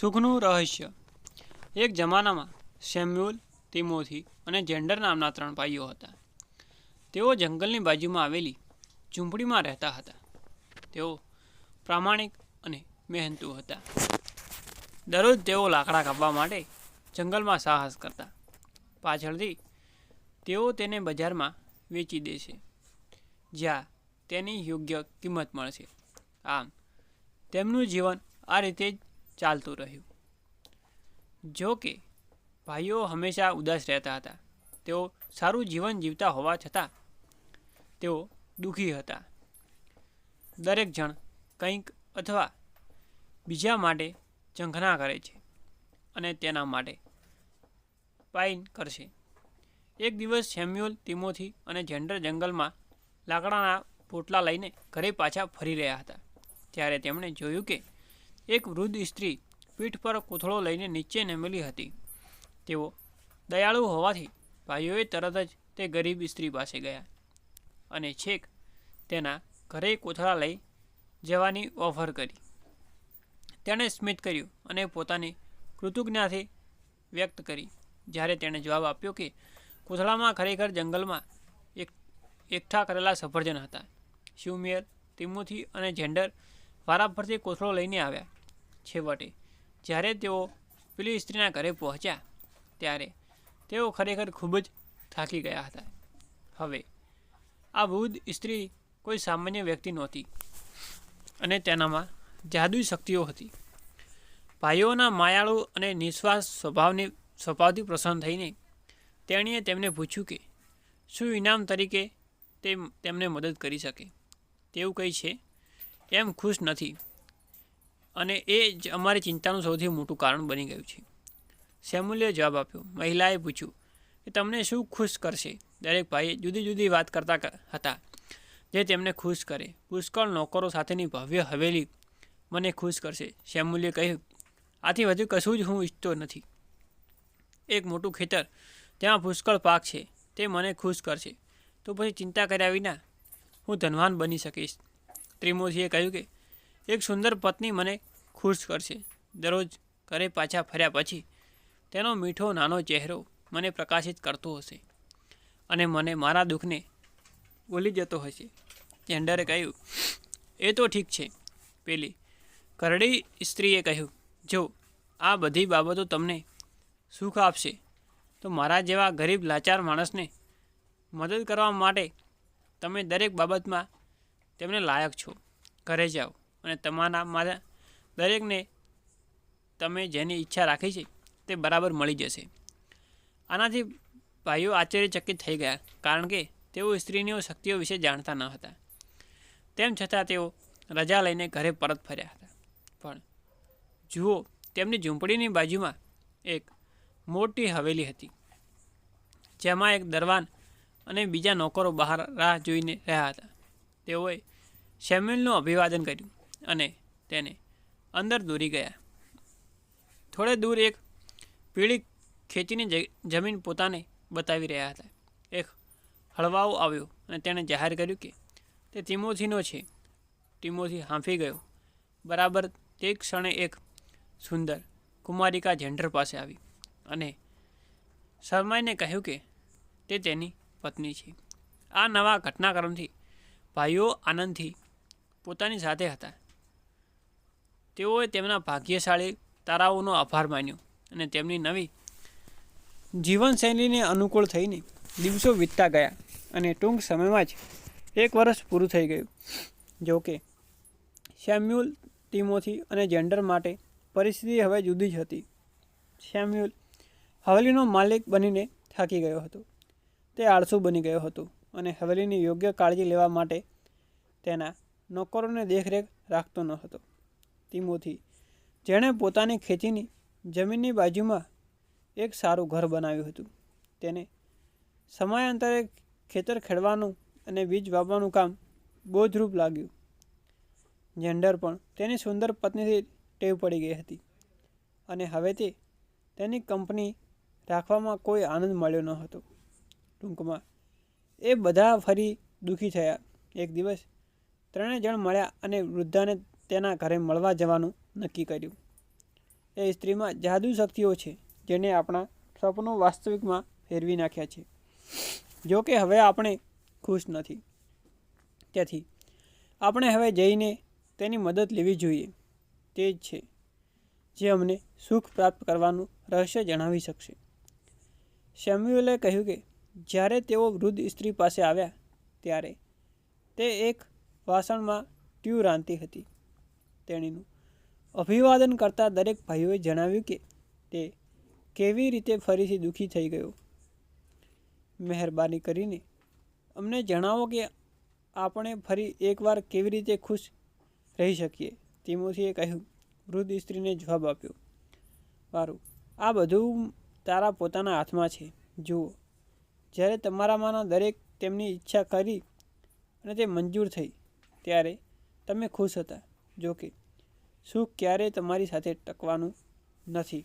સુખનું રહસ્ય. એક જમાનામાં સેમ્યુઅલ, તિમોથી અને જેન્ડર નામના ત્રણ ભાઈઓ હતા. તેઓ જંગલની બાજુમાં આવેલી ઝૂંપડીમાં રહેતા હતા. તેઓ પ્રામાણિક અને મહેનતુ હતા. દરરોજ તેઓ લાકડા કાપવા માટે જંગલમાં સાહસ કરતા. પાછળથી તેઓ તેને બજારમાં વેચી દેશે જ્યાં તેની યોગ્ય કિંમત મળશે. આમ, તેમનું જીવન આ રીતે જ ચાલતું રહ્યું. જો કે, ભાઈઓ હંમેશા ઉદાસ રહેતા હતા. તેઓ સારું જીવન જીવતા હોવા છતાં તેઓ દુઃખી હતા. દરેક જણ કંઈક અથવા બીજા માટે ઝંખના કરે છે અને તેના માટે પાઇન કરશે. એક દિવસ સેમ્યુઅલ તિમોથી અને જેન્ડર જંગલમાં લાકડાના પોટલા લઈને ઘરે પાછા ફરી રહ્યા હતા. ત્યારે તેમણે જોયું કે એક વૃદ્ધ સ્ત્રી પીઠ પર કોથળો લઈને નીચે નમેલી હતી. તેઓ દયાળુ હોવાથી ભાઈઓએ તરત જ તે ગરીબ સ્ત્રી પાસે ગયા અને છેક તેના ઘરે કોથળા લઈ જવાની ઓફર કરી. તેણે સ્મિત કર્યું અને પોતાની કૃતજ્ઞતાથી વ્યક્ત કરી. જ્યારે તેણે જવાબ આપ્યો કે કોથળામાં ખરેખર જંગલમાં એક, એકઠા કરેલા સફરજન હતા. શિવમિયર તિમુથી અને જેન્ડર વારાફરથી કોથળો લઈને આવ્યા. છેવટે. જ્યારે તેઓ પેલી સ્ત્રીના ઘરે પહોંચ્યા, ત્યારે તેઓ ખરેખર ખૂબ જ થાકી ગયા હતા. હવે, આ વૃદ્ધ સ્ત્રી કોઈ સામાન્ય વ્યક્તિ નહોતી અને તેનામાં જાદુઈ શક્તિઓ હતી. ભાઈઓના માયાળુ અને નિશ્વાસ સ્વભાવને સ્વભાવથી પ્રસન્ન થઈને તેણીએ તેમને પૂછ્યું કે, શું ઇનામ તરીકે તે તેમને મદદ કરી શકે? તેવું કંઈ છે, એમ ખુશ નથી. અને એ જ અમારી ચિંતાનું સૌથી મોટું કારણ બની ગયું છે. સેમ્યુલે જવાબ આપ્યો. મહિલાએ પૂછ્યું કે તમને શું ખુશ કરશે? દરેક ભાઈએ જુદી જુદી વાત કરતા હતા, જે તેમને ખુશ કરે. પુષ્કળ નોકરો સાથેની ભવ્ય હવેલી મને ખુશ કરશે શેમ્યુલે કહ્યું. આથી વધુ કશું જ હું ઈચ્છતો નથી. એક મોટું ખેતર ત્યાં પુષ્કળ પાક છે, તે મને ખુશ કરશે. તો પછી ચિંતા કર્યા વિના હું ધનવાન બની શકીશ. ત્રિમોજીએ કહ્યું કે એક સુંદર પત્ની મને ખુશ કરશે. દરરોજ ઘરે પાછા ફર્યા પછી તેનો મીઠો નાનો ચહેરો મને પ્રકાશિત કરતો હશે અને મને મારા દુઃખને ભૂલી જતો હશે. જેન્ડરે કહ્યું, એ તો ઠીક છે. પેલી કરડી સ્ત્રીએ કહ્યું, જો આ બધી બાબતો તમને સુખ આપશે, તો મારા જેવા ગરીબ લાચાર માણસને મદદ કરવા માટે તમે દરેક બાબતમાં તેમને લાયક છો. ઘરે જાઓ. અને તમારા મારા દરેકને તમે જેની ઈચ્છા રાખી છે તે બરાબર મળી જશે. આનાથી ભાઈઓ આશ્ચર્યચકિત થઈ ગયા, કારણ કે તેઓ સ્ત્રીની શક્તિઓ વિશે જાણતા ન હતા. તેમ છતાં તેઓ રજા લઈને ઘરે પરત ફર્યા હતા. પણ જુઓ, તેમની ઝૂંપડીની બાજુમાં એક મોટી હવેલી હતી, જેમાં એક દરવાન અને બીજા નોકરો બહાર રાહ જોઈને રહ્યા હતા. તેઓએ શેમ્યુલનું અભિવાદન કર્યું. અને તેને અંદર દોરી ગયા. થોડે દૂર એક પીળી ખેતીની જમીન પોતાને બતાવી રહ્યા હતા. એક હળવાઓ આવ્યો અને તેણે જાહેર કર્યું કે, તે તિમોથીનો છે. તિમોથી હાંફી ગયો. બરાબર તે ક્ષણે એક સુંદર કુમારિકા જેન્ડર પાસે આવી અને શર્માઈને કહ્યું કે, તે તેની પત્ની છે. આ નવા ઘટનાક્રમથી ભાઈઓ આનંદથી પોતાની સાથે હતા. તેઓએ તેમના ભાગ્યશાળી તારાઓનો આભાર માન્યો અને તેમની નવી જીવનશૈલીને અનુકૂળ થઈને દિવસો વીતતા ગયા અને ટૂંક સમયમાં જ એક વર્ષ પૂરું થઈ ગયું. જોકે સેમ્યુઅલ ટીમોથી અને જેન્ડર માટે પરિસ્થિતિ હવે જુદી જ હતી. સેમ્યુઅલ હવેલીનો માલિક બનીને થાકી ગયો હતો. તે આળસુ બની ગયો હતો અને હવેલીની યોગ્ય કાળજી લેવા માટે તેના નોકરોને દેખરેખ રાખતો ન હતો. તિમોથી જેણે પોતાની ખેતીની જમીનની બાજુમાં એક સારું ઘર બનાવ્યું હતું. તેને સમયાંતરે ખેતર ખેડવાનું અને બીજ વાવવાનું કામ બોધરૂપ લાગ્યું. જેન્ડર પણ તેની સુંદર પત્નીથી ટેવ પડી ગઈ હતી અને હવે તે તેની કંપની રાખવામાં કોઈ આનંદ મળ્યો ન હતો. ટૂંકમાં, એ બધા ફરી દુઃખી થયા. એક દિવસ ત્રણેય જણ મળ્યા અને વૃદ્ધાને તેના ઘરે મળવા જવાનું નક્કી કર્યું. એ સ્ત્રીમાં જાદુ શક્તિઓ છે, જેને આપણા સપનો વાસ્તવિકમાં ફેરવી નાખ્યા છે. જો કે હવે આપણે ખુશ નથી. તેથી, આપણે હવે જઈને તેની મદદ લેવી જોઈએ. તે જ છે, જે અમને સુખ પ્રાપ્ત કરવાનું રહસ્ય જણાવી શકશે. શેમ્યુએલે કહ્યું કે, જ્યારે તેઓ વૃદ્ધ સ્ત્રી પાસે આવ્યા, ત્યારે તે એક વાસણમાં ટ્યુ રાંધતી હતી. તેણીનું અભિવાદન કરતા દરેક ભાઈઓએ જણાવ્યું કે તે કેવી રીતે ફરીથી દુઃખી થઈ ગયો. મહેરબાની કરીને અમને જણાવો કે આપણે ફરી એકવાર કેવી રીતે ખુશ રહી શકીએ. તિમોથીએ કહ્યું, વૃદ્ધ સ્ત્રીને જવાબ આપ્યો, વારું, આ બધું તારા પોતાના હાથમાં છે. જુઓ, જ્યારે તમારામાંના દરેક તેમની ઈચ્છા કરી અને તે મંજૂર થઈ, ત્યારે તમે ખુશ હતા. જોકે શું ક્યારેય તમારી સાથે ટકવાનું નથી?